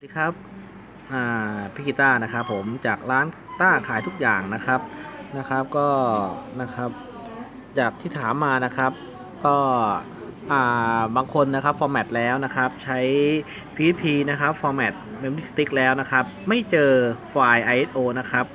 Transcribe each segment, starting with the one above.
สวัสดีครับพี่กีตาร์นะครับผมจากร้านต้าขายทุกอย่างนะครับนะครับก็นะครับจากที่ถามมานะครับ ก็บางคนนะครับฟอร์แมตแล้วนะครับใช้ PHP นะครับฟอร์แมต Memory Stick แล้วนะครับ ไม่เจอไฟล์ ISO นะครับ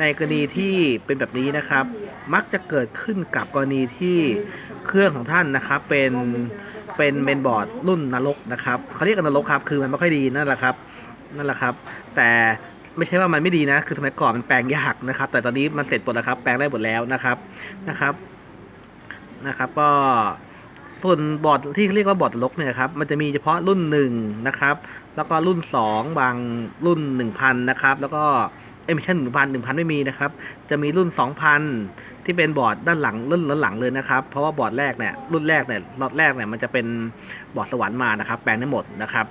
ในกรณีที่เป็นแบบนี้นะครับ มักจะเกิดขึ้นกับกรณีที่เครื่องของท่านนะครับเป็น เป็นเมนบอร์ดรุ่นนรกนะครับเขาเรียกกันนรกครับคือมันไม่ค่อยดีนั่นแหละครับนั่นแหละครับ แต่ไม่ใช่ว่ามันไม่ดีนะ คือสมัยก่อนมันแปลงยากนะครับ แต่ตอนนี้มันเสร็จหมดแล้วครับ แปลงได้หมดแล้วนะครับนะครับนะครับ ก็ส่วนบอร์ดที่เรียกว่าบอร์ดนรกเนี่ยครับ มันจะมีเฉพาะรุ่นหนึ่งนะครับ แล้วก็รุ่น 2 บางรุ่น 1,000 นะครับ แล้วก็ เอ้ไม่ใช่หนึ่งพันหนึ่งพันไม่มีนะครับ จะมีรุ่น2,000ที่เป็นบอร์ดด้านหลังรุ่นด้นหลังเลยนะครับ เพราะว่าบอร์ดแรกเนี่ยรุ่นแรกเนี่ยล็อตแรกเนี่ยมันจะเป็นบอร์ดสวรรค์มานะครับ แปลงได้หมดนะครับ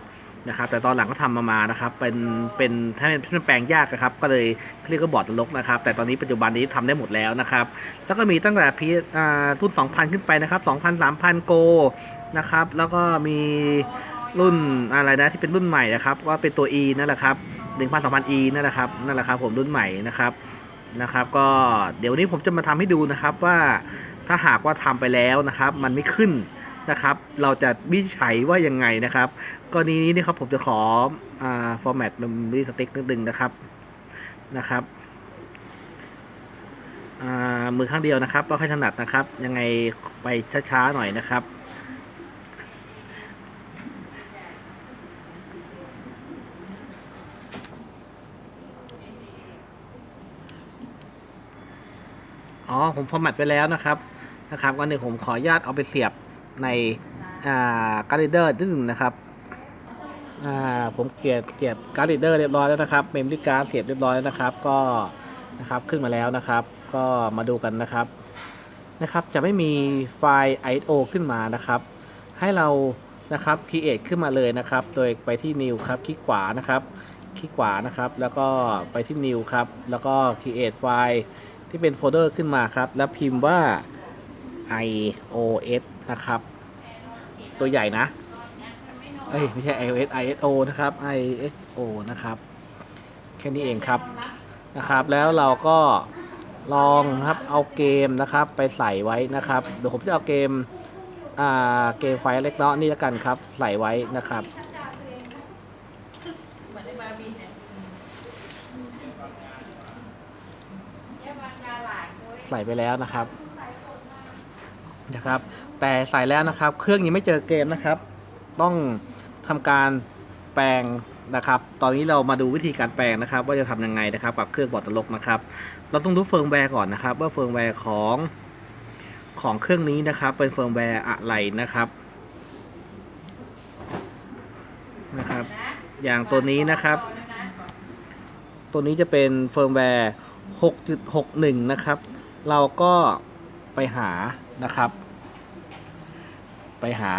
นะครับ แต่ตอนหลังก็ทำมามานะครับเป็นเป็นถ้าเป็นแปลงยากนะครับก็เลยเรียกว่าบอร์ดนรกนะครับ แต่ตอนนี้ปัจจุบันนี้ทำได้หมดแล้วนะครับ แล้วก็มีตั้งแต่พีอ่ารุ่น 2,000 ขึ้นไปนะครับ2,000 3,000 โกนะครับ แล้วก็มีรุ่นอะไรนะที่เป็นรุ่นใหม่นะครับ ก็เป็นตัว E นั่นแหละครับ 1,000 2,000 E นั่นแหละครับนั่นแหละครับผมรุ่นใหม่นะครับนะครับ ก็เดี๋ยวนี้ผมจะมาทำให้ดูนะครับว่าถ้าหากว่าทำไปแล้วนะครับ มันไม่ขึ้นนะครับ เราจะวิจัยว่ายังไงนะครับกรณีนี้นี่ครับผมจะขออ่า format memory stick นิดนึงนะครับนะครับอ่ามือข้างเดียวนะครับก็ค่อยถนัดนะครับ ยังไงไปช้าๆหน่อยนะครับ อ๋อผมฟอร์แมตไปแล้วนะครับนะครับก็เดี๋ยวผมขออนุญาตเอาไปเสียบในอ่าการ์ดเดอร์นิดหนึ่งนะครับอ่าผมเกียบเสียบการ์ดเดอร์เรียบร้อยแล้วนะครับเมมโมรี่การ์ดเสียบเรียบร้อยแล้วนะครับก็นะครับขึ้นมาแล้วนะครับ ก็มาดูกันนะครับนะครับจะไม่มีไฟล์ ISO ขึ้นมานะครับ ให้เรานะครับ create ขึ้นมาเลยนะครับ โดยไปที่ new ครับคลิกขวานะครับ คลิกขวานะครับ แล้วก็ไปที่ new ครับ แล้วก็ create ไฟล์ ที่เป็นโฟลเดอร์ขึ้นมาครับ แล้วพิมพ์ว่า iOS นะครับ ตัวใหญ่นะ เอ้ย ไม่ใช่ iOS ISO นะครับ ISO นะครับ แค่นี้เองครับนะครับ แล้วเราก็ลองครับเอาเกมนะครับไปใส่ไว้นะครับ เดี๋ยวผมจะเอาเกม อ่า เกมไฟล์เล็กน้อยนี่แล้วกันครับ ใส่ไว้นะครับ เหมือนในบาร์บินเนี่ยเนี่ยบางยาหลานด้วย ใส่ไปแล้วนะครับนะครับ แต่ใส่แล้วนะครับ เครื่องยังไม่เจอเกมนะครับ ต้องทำการแปลงนะครับ ตอนนี้เรามาดูวิธีการแปลงนะครับ ว่าจะทำยังไงนะครับกับเครื่องบอดตลกนะครับ เราต้องดูเฟิร์มแวร์ก่อนนะครับ ว่าเฟิร์มแวร์ของของเครื่องนี้นะครับ เป็นเฟิร์มแวร์อะไรนะครับนะครับ อย่างตัวนี้นะครับ ตัวนี้จะเป็นเฟิร์มแวร์ 6.61 นะครับ เราก็ไปหานะครับ ไปหา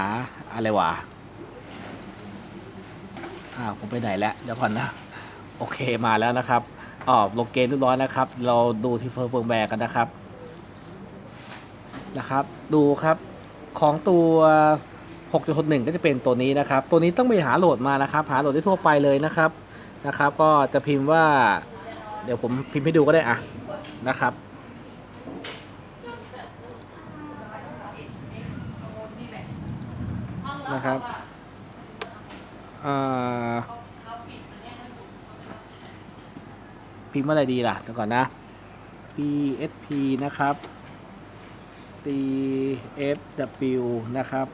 อะไรวะอ้าผมไปไหนแล้วเดี๋ยวก่อนนะโอเคมาแล้วนะครับอ๋อลงเกณฑ์เรียบร้อยนะครับ เราดูที่เฟิร์มแวร์กันนะครับนะครับ ดูครับของตัว 6.61 ก็จะเป็นตัวนี้นะครับ ตัวนี้ต้องไปหาโหลดมานะครับ หาโหลดได้ทั่วไปเลยนะครับนะครับ ก็จะพิมพ์ว่า เดี๋ยวผมพิมพ์ให้ดูก็ได้อะนะครับ นะครับพิมพ์ว่อะไรดีล่ะเดี๋ยวก่อนนะ PSP นะครับ CFW นะครับ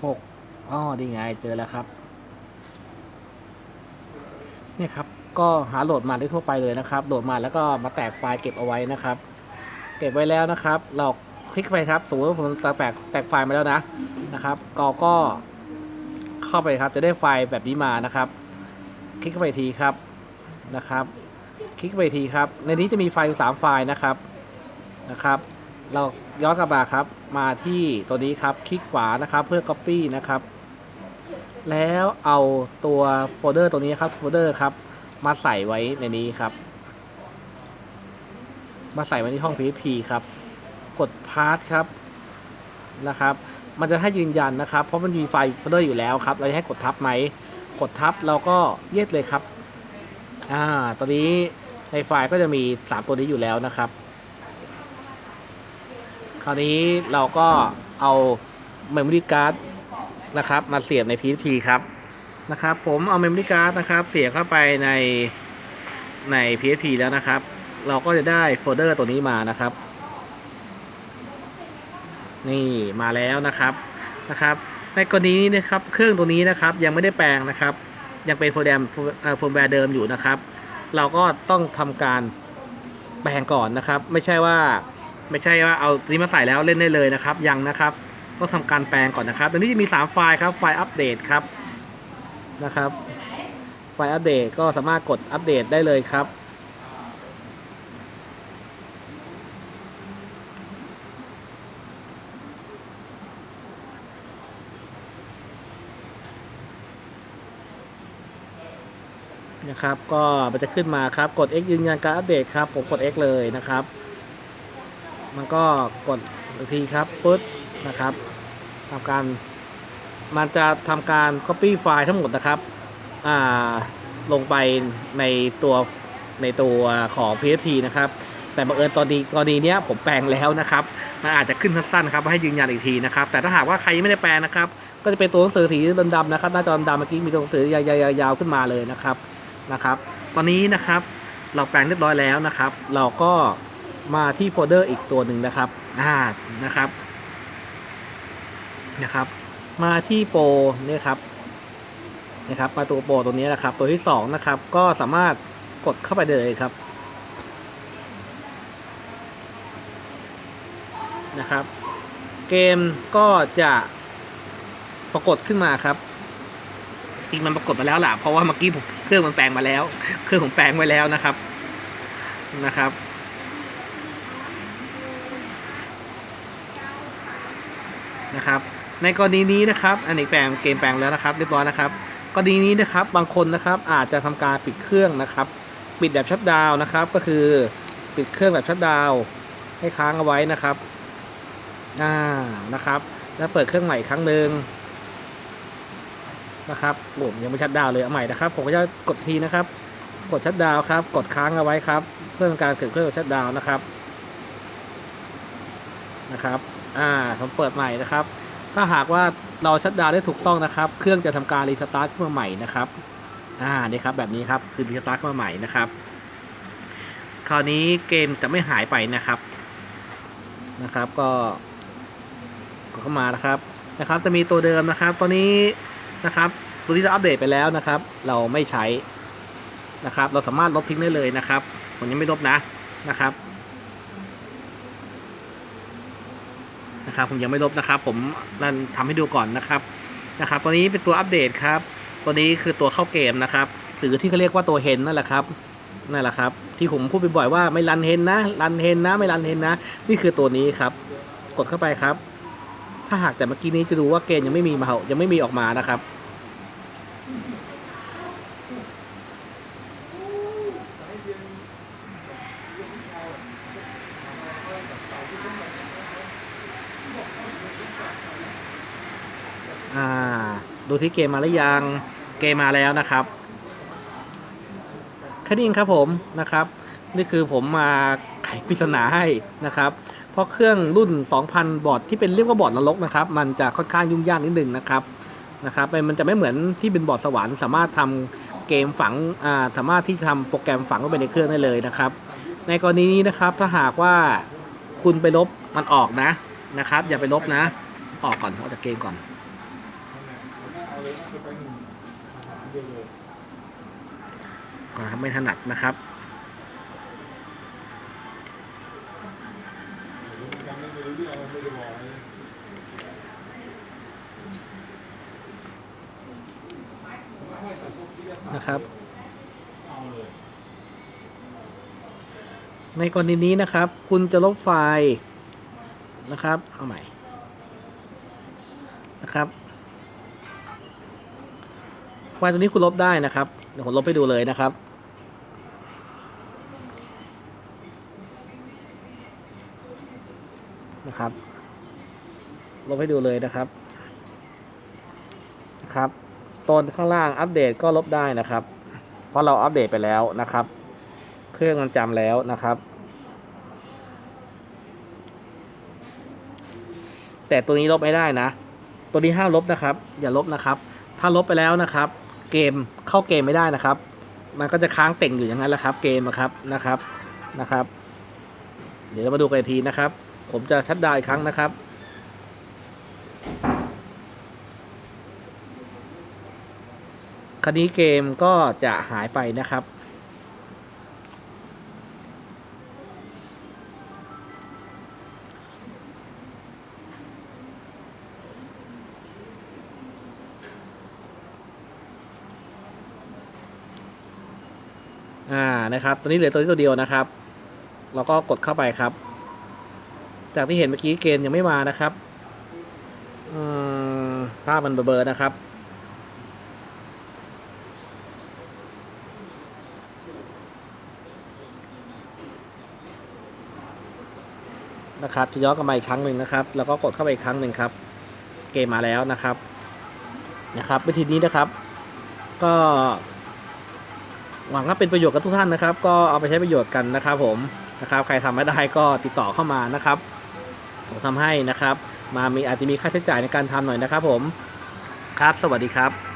6อ๋อดีไงเจอแล้วครับนี่ครับ ก็หาโหลดมาได้ทั่วไปเลยนะครับ โหลดมาแล้วก็มาแตกไฟล์เก็บเอาไว้นะครับ เก็บไว้แล้วนะครับ เรา คลิกไปครับสมมติว่าผมแตกแตกไฟล์มาแล้วนะนะครับก็ก็เข้าไปครับจะได้ไฟล์แบบนี้มานะครับ คลิกเข้าไปทีครับนะครับ คลิกไปทีครับ ในนี้จะมีไฟล์สามไฟล์นะครับนะครับ เราย้อนกลับมาครับมาที่ตัวนี้ครับคลิกขวานะครับเพื่อ Copy นะครับ แล้วเอาตัวโฟลเดอร์ตัวนี้ครับโฟลเดอร์ครับมาใส่ไว้ในนี้ครับ มาใส่ไว้ที่ห้อง PHP ครับ กด Part ครับนะครับมันจะให้ยืนยันนะครับ เพราะมันมีไฟล์โฟลเดอร์อยู่แล้วครับ เราจะให้กดทับไหม กดทับเราก็เย็ดเลยครับ อ่า ตอนนี้ในไฟล์ก็จะมี 3 ตัวนี้อยู่แล้วนะครับ คราวนี้เราก็เอา Memory Card นะครับ มาเสียบใน PSP ครับ นะครับ ผมเอา Memory Card นะครับ เสียบเข้าไปในใน PSP แล้วนะครับ เราก็จะได้โฟลเดอร์ตัวนี้มานะครับ นี่มาแล้วนะครับนะครับในกรณีนี้นะครับเครื่องตัวนี้นะครับยังไม่ได้แปลงนะครับ ยังเป็นโฟลเดมโฟลแวร์เดิมอยู่นะครับ เราก็ต้องทำการแปลงก่อนนะครับ ไม่ใช่ว่าไม่ใช่ว่าเอาตัวนี้มาใส่แล้วเล่นได้เลยนะครับ ยังนะครับต้องทำการแปลงก่อนนะครับตอนนี้จะมี 3 ไฟล์ครับไฟล์อัปเดตครับนะครับไฟล์อัปเดตก็สามารถกดอัปเดตได้เลยครับ นะครับ ก็มันจะขึ้นมาครับ กด X ยืนยันการอัปเดตครับ ผมกด X เลยนะครับ มันก็กดอีกทีครับปึ๊ดนะครับทำการ มันจะทำการ Copy ไฟล์ทั้งหมดนะครับ อ่า ลงไปในตัวในตัวของ PHP นะครับ แต่บังเอิญตอนนี้กรณีเนี้ยผมแปลงแล้วนะครับมันอาจจะขึ้นสั้นๆครับให้ยืนยันอีกทีนะครับ แต่ถ้าหากว่าใครยังไม่ได้แปลนะครับ ก็จะเป็นตัวหนังสือสีดำๆนะครับ หน้าจอดำเมื่อกี้มีตัวหนังสือยาวๆๆขึ้นมาเลยนะครับ นะครับ ตอนนี้นะครับเราแปลงเรียบร้อยแล้วนะครับ เราก็มาที่โฟลเดอร์อีกตัวหนึ่งนะครับอ่านะครับนะครับ มาที่โปรเนี่ยครับนะครับมาตัวโปรตัวนี้นะครับ ตัวที่สองนะครับ ก็สามารถกดเข้าไปได้เลยครับนะครับ เกมก็จะปรากฏขึ้นมาครับ ริงมันปรากฏมาแล้วล่ะเพราะว่าเมื่อกี้ผมเครื่องมันแปลงมาแล้ว เครื่องผมแปลงไว้แล้วนะครับนะครับนะครับ ในกรณีนี้นะครับอันนี้แปลงเกมแปลงแล้วนะครับเรียบร้อยนะครับกรณีนี้นะครับบางคนนะครับอาจจะทำการปิดเครื่องนะครับ ปิดแบบชัดดาวนะครับ ก็คือปิดเครื่องแบบชัดดาวให้ค้างเอาไว้นะครับอ่านะครับ แล้วเปิดเครื่องใหม่ครั้งหนึ่ง นะครับผมยังไม่ชัดดาวเลยเอาใหม่นะครับ ผมก็จะกดทีนะครับ กดชัดดาวครับ กดค้างเอาไว้ครับ เพื่อเป็นการเกิดเครื่องชัดดาวนะครับ นะครับ อ่า ผมเปิดใหม่นะครับ ถ้าหากว่าเราชัดดาวได้ถูกต้องนะครับ เครื่องจะทำการรีสตาร์ทขึ้นมาใหม่นะครับ อ่า นี่ครับ แบบนี้ครับ คือรีสตาร์ทขึ้นมาใหม่นะครับ คราวนี้เกมจะไม่หายไปนะครับ นะครับ ก็กดเข้ามานะครับ นะครับ จะมีตัวเดิมนะครับ ตอนนี้ นะครับ ตัวที่เราอัปเดตไปแล้วนะครับ เราไม่ใช้นะครับ เราสามารถลบทิ้งได้เลยนะครับผมยังไม่ลบนะนะครับนะครับผมยังไม่ลบนะครับ ผมนั่นทำให้ดูก่อนนะครับนะครับ ตัวนี้เป็นตัวอัปเดตครับ ตัวนี้คือตัวเข้าเกมนะครับหรือที่เขาเรียกว่าตัวเฮนนั่นแหละครับนั่นแหละครับ ที่ผมพูดบ่อยๆว่าไม่รันเฮนนะรันเฮนนะไม่รันเฮนนะ นี่คือตัวนี้ครับ กดเข้าไปครับ ถ้าหากแต่เมื่อกี้นี้จะดูว่าเกณฑ์ยังไม่มีมายังไม่มีออกมานะครับ อ่า ดูที่เกมมาหรือยัง เกมมาแล้วนะครับแค่นี้เองครับผมนะครับ นี่คือผมมาไขปริศนาให้นะครับ เพราะเครื่องรุ่น 2,000 บอร์ดที่เป็นเรียกว่าบอร์ดนรกนะครับ มันจะค่อนข้างยุ่งยากนิดหนึ่งนะครับนะครับมันจะไม่เหมือนที่เป็นบอร์ดสวรรค์สามารถทำเกมฝังอ่าสามารถที่จะทำโปรแกรมฝังเข้าไปในเครื่องได้เลยนะครับ ในกรณีนี้นะครับถ้าหากว่าคุณไปลบมันออกนะนะครับ อย่าไปลบนะ ออกก่อนออกจากเกมก่อน ก่อนครับไม่ถนัดนะครับนะครับ ในกรณีนี้นะครับ คุณจะลบไฟล์นะครับ เอาใหม่นะครับ ไฟล์ตัวนี้คุณลบได้นะครับ เดี๋ยวผมลบให้ดูเลยนะครับ นะครับ ลบให้ดูเลยนะครับนะครับต้นข้างล่างอัปเดตก็ลบได้นะครับ เพราะเราอัปเดตไปแล้วนะครับ เครื่องมันจำแล้วนะครับ แต่ตัวนี้ลบไม่ได้นะ ตัวนี้ห้ามลบนะครับ อย่าลบนะครับ ถ้าลบไปแล้วนะครับ เกมเข้าเกมไม่ได้นะครับ มันก็จะค้างเต่งอยู่อย่างนั้นแหละครับ เกมอะครับนะครับนะครับ เดี๋ยวเรามาดูกันอีกทีนะครับ ผมจะชัดดาวอีกครั้งนะครับคราวนี้เกมก็จะหายไปนะครับ อ่า นะครับ ตัวนี้เหลือตัวนี้ตัวเดียวนะครับ เราก็กดเข้าไปครับ จากที่เห็นเมื่อกี้เกณฑ์ยังไม่มานะครับภาพมันเบลอๆนะครับ นะครับจะย้อนกลับมาอีกครั้งหนึ่งนะครับ แล้วก็กดเข้าไปอีกครั้งหนึ่งครับ เกมมาแล้วนะครับนะครับวิธีนี้นะครับ ก็หวังว่าเป็นประโยชน์กับทุกท่านนะครับ ก็เอาไปใช้ประโยชน์กันนะครับ ผมนะครับ ใครทำไม่ได้ก็ติดต่อเข้ามานะครับ ทำให้นะครับ มามีอาจจะมีค่าใช้จ่ายในการทำหน่อยนะครับผมครับ สวัสดีครับ